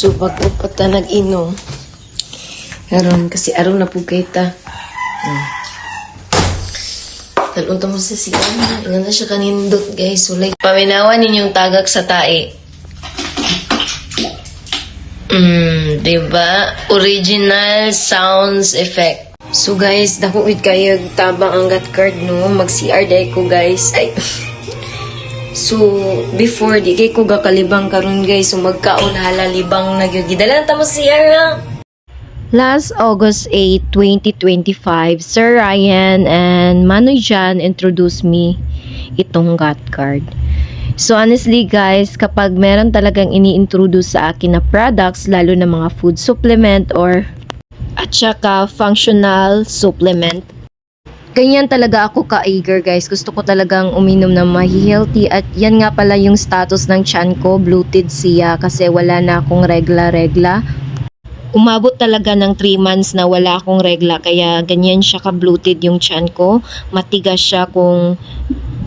So, pag upat na nag-inom, karon kasi araw na po kay ta. Hmm. Talunta mo sa siya. Ingan na siya kanindot, guys. So, like, paminawan ninyong tagak sa tae. Mm, diba? Original sounds effect. So guys, dako it kayag tabang ang gat card no. Mag-CR day ko guys. Ay. So, before, di kay ko gakalibang karon guys. So, magkaon halalibang na gyud. Gidalan ta mo CR ha. Last August 8, 2025, Sir Ryan and Manoy Jan introduced me itong gut card. So honestly guys, kapag meron talagang ini-introduce sa akin na products, lalo na mga food supplement or at saka functional supplement, ganyan talaga ako ka-eager guys. Gusto ko talagang uminom ng mahi-healthy at yan nga pala yung status ng chan ko, bloated siya kasi wala na akong regla-regla umabot talaga ng 3 months na wala akong regla kaya ganyan siya ka-bloated yung chan ko. Matigas siya kung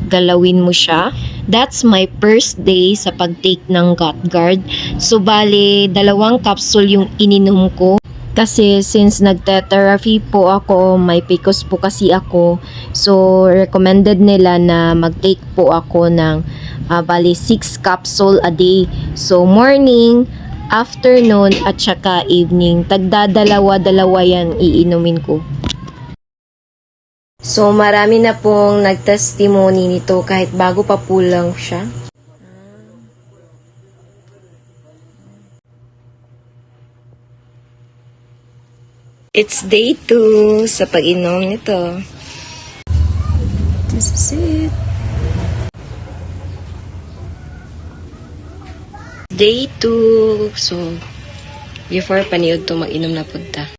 galawin mo siya. That's my first day sa pag-take ng gut guard. So bali, dalawang capsule yung ininom ko. Kasi since nagte-therapy po ako, may PCOS po kasi ako. So recommended nila na mag-take po ako ng ah, bali 6 capsule a day. So morning, afternoon at saka evening. Tagdadalawa-dalawa yan iinumin ko. So, marami na pong nag-testimony nito kahit bago pa po lang siya. It's day 2 sa pag-inom nito. This is it. Day 2. So, before paniod to mag-inom na punta.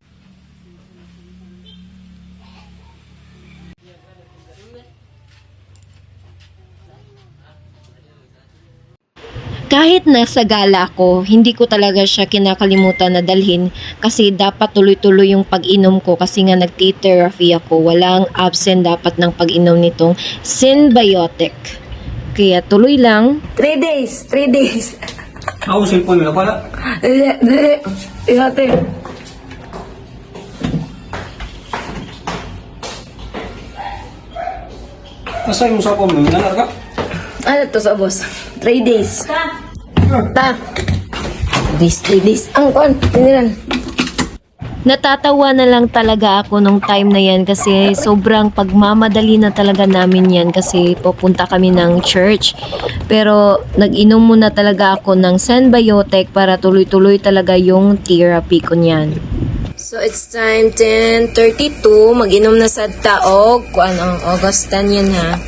Kahit nasa gala ko, hindi ko talaga siya kinakalimutan na dalhin kasi dapat tuloy-tuloy yung pag-inom ko kasi nga nagti-therapy ako. Walang absent dapat ng pag-inom nitong Synbiotic. Kaya tuloy lang. Three days. Three days. Ako, cellphone nila pala. Dali, dali. Ihate. Nasa yung sapo mo, nanar ka? Ano to sa boss? Three days. Ta. Three days. Ang kon, tiniran. Natatawa na lang talaga ako nung time na yan kasi sobrang pagmamadali na talaga namin yan kasi pupunta kami ng church. Pero nag-inom muna talaga ako ng Synbiotic para tuloy-tuloy talaga yung therapy ko niyan. So, it's time 10.32. Mag-inom na sa taog. Kung ano, August 10 yan ha.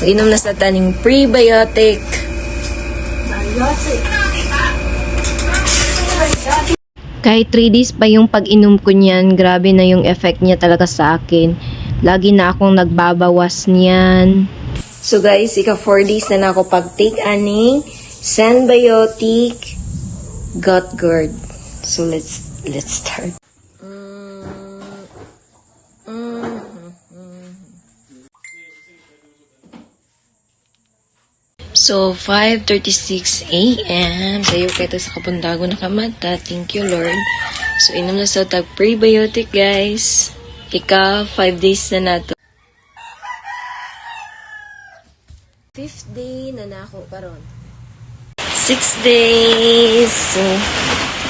Mag-inom na sa taning prebiotic. Kahit 3 days pa yung pag-inom ko niyan, grabe na yung effect niya talaga sa akin. Lagi na akong nagbabawas niyan. So guys, ika 4 days na na ako pag-take aning Synbiotic Gut Guard. So let's let's start. So, 5.36 a.m. Sayo kayo sa kapundago na kamata. Thank you, Lord. So, inom na sa tag prebiotic, guys. Ika, 5 days na nato. Fifth day na nako karon. Six days. So,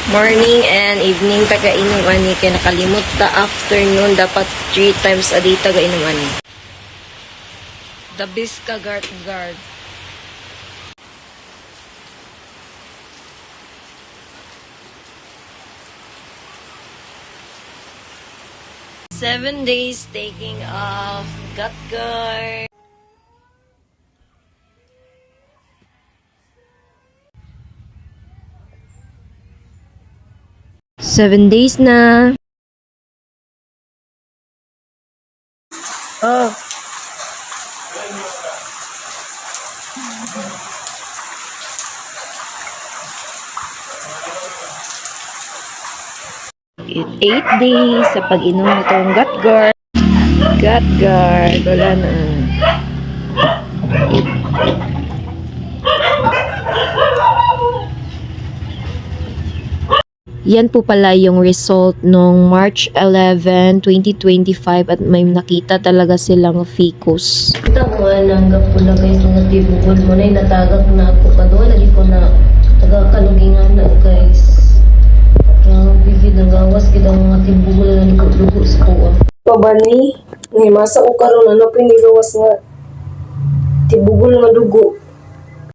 morning and evening taga inom ani kay nakalimot ta afternoon dapat three times a day taga inom ani. The Bisca Guard Guard. Seven days taking off gut guard. Seven days na. Oh. Eight days sa pag-inom nitong gut guard. Gut guard. Wala na. Yan po pala yung result nung March 11, 2025 at may nakita talaga silang ficus. Kita ko nga nanggap ko na guys mga tibukod mo na natagak na ako pa doon. Lagi ko na taga-kalugingan na guys. Grabe, ginagawas kita mga tibukod na dugo sa kuwa. Pabani, ni masa ko karon ano pinigawas nga tibugol nga dugo.